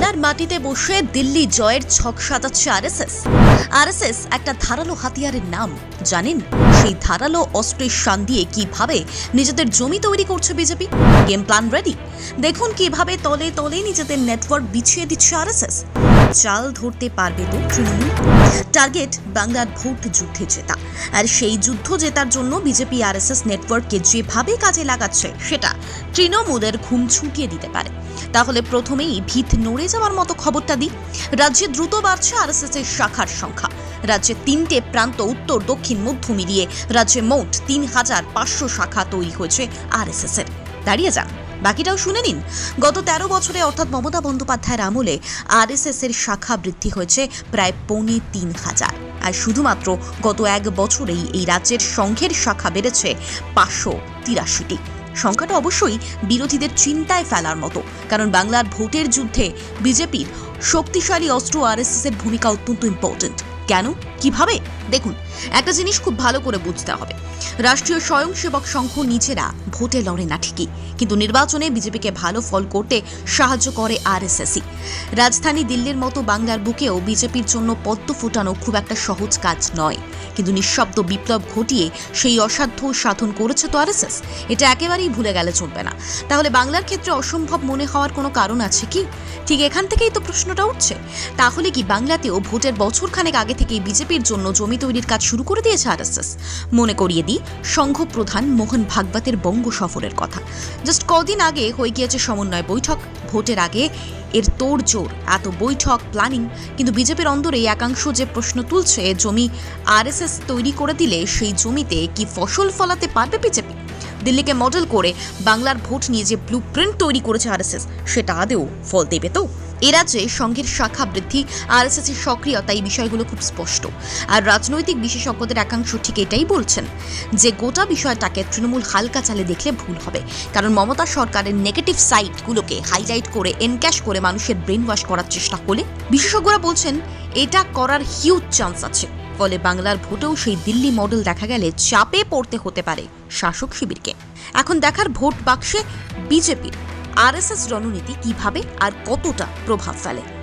বাংলার মাটিতে বসে দিল্লি জয়ের ছক সাজাচ্ছে আরএসএস। আরএসএস একটা ধারালো হাতিয়ারের নাম। জানেন, সেই ধারালো অস্ত্রের শান দিয়ে কীভাবে নিজেদের জমি তৈরি করছে বিজেপি? Game plan ready? দেখুন কীভাবে তলে তলে নিজেদের নেটওয়ার্ক বিছিয়ে দিচ্ছে আরএসএস। চাল ধরতে পারবে তো তৃণমূল টার্গেট বাংলার ভোট যুদ্ধে জেতা। আর সেই যুদ্ধ জেতার জন্য বিজেপি আরএসএস নেটওয়ার্ককে যেভাবে কাজে লাগাচ্ছে, সেটা তৃণমূলের ঘুম ছুটিয়ে দিতে পারে। তাহলে প্রথমেই ভিত নড়ে যাওয়ার মতো খবরটা দিই। রাজ্যে দ্রুত বাড়ছে আরএসএস এর শাখার সংখ্যা। রাজ্যে তিনটে প্রান্ত উত্তর, দক্ষিণ, মধ্য মিলিয়ে রাজ্যে মোট তিন হাজার পাঁচশো শাখা তৈরি হয়েছে আরএসএস এর। দাঁড়িয়ে যান। বাকিটাও শুনে নিন। গত তেরো বছরে অর্থাৎ মমতা বন্দ্যোপাধ্যায়ের আমলে আরএসএস এর শাখা বৃদ্ধি হয়েছে প্রায় পৌনে তিন হাজার। আর শুধুমাত্র গত এক বছরেই এই রাজ্যের সংঘের শাখা বেড়েছে পাঁচশো তিরাশিটি। সংখ্যাটা অবশ্যই বিরোধীদের চিন্তায় ফেলার মতো, কারণ বাংলার ভোটের যুদ্ধে বিজেপির শক্তিশালী অস্ত্র আরএসএস এর ভূমিকা অত্যন্ত ইম্পর্ট্যান্ট কেন? কীভাবে? দেখুন, একটা জিনিস খুব ভালো করে বুঝতে হবে। রাষ্ট্রীয় স্বয়ংসেবক সংঘ নিজেরা ভোটে লড়ে না ঠিকই। কিন্তু নির্বাচনে বিজেপিকে ভালো ফল করতে সাহায্য করে আরএসএসই। রাজধানী দিল্লির মতো বাংলার বুকেও বিজেপির জন্য পদ্ম ফোটানো খুব একটা সহজ কাজ নয়। কিন্তু নিঃশব্দ বিপ্লব ঘটিয়ে সেই অসাধ্য সাধন করেছে তো আরএসএস? এটা একেবারেই ভুলে গেলে চলবে না। তাহলে বাংলার ক্ষেত্রে অসম্ভব মনে হওয়ার কোনো কারণ আছে কি? ঠিক এখান থেকেই তো প্রশ্নটা উঠছে। তাহলে কি বাংলাতেও ভোটের বছরখানেক আগে থেকেই বিজেপির জন্য জমি তৈরির কাজ শুরু করে দিয়েছে আরএসএস। মনে করিয়ে দিই সংঘ প্রধান মোহন ভাগবতের বঙ্গ সফরের কথা। জাস্ট কদিন আগে হয়ে গিয়েছে সমন্বয় বৈঠক। ভোটের আগে এর তোড়জোড়, এত বৈঠক প্ল্যানিং কিন্তু বিজেপির অন্দরে একাংশ যে প্রশ্ন তুলছে, জমি আরএসএস তৈরি করে দিলে সেই জমিতে কি ফসল ফলাতে পারবে বিজেপি? দিল্লিকে মডেল করে বাংলার ভোট নিয়ে যে ব্লু প্রিন্ট তৈরি করেছে আরএসএস, সেটা আদেও ফল দেবে তো? রাজ্যে সংঘের শাখা বৃদ্ধি, আরএসএস এর সক্রিয়তা এই বিষয়গুলো খুব স্পষ্ট। আর রাজনৈতিক বিশেষজ্ঞদের একাংশ ঠিক এটাই বলছেন যে গোটা বিষয়টাকে তৃণমূল হালকা চালে দেখলে ভুল হবে। কারণ মমতা সরকারের নেগেটিভ সাইটগুলোকে হাইলাইট করে এনক্যাশ করে মানুষের ব্রেন ওয়াশ করার চেষ্টা করলে বিশেষজ্ঞরা বলছেন, এটা করার হিউজ চান্স আছে। ফলে বাংলার ভোটেও সেই দিল্লি মডেল দেখা গেলে চাপে পড়তে হতে পারে শাসক শিবিরকে। এখন দেখার ভোট বাক্সে বিজেপির আরএসএস রণনীতি কীভাবে আর কতটা প্রভাব ফেলে?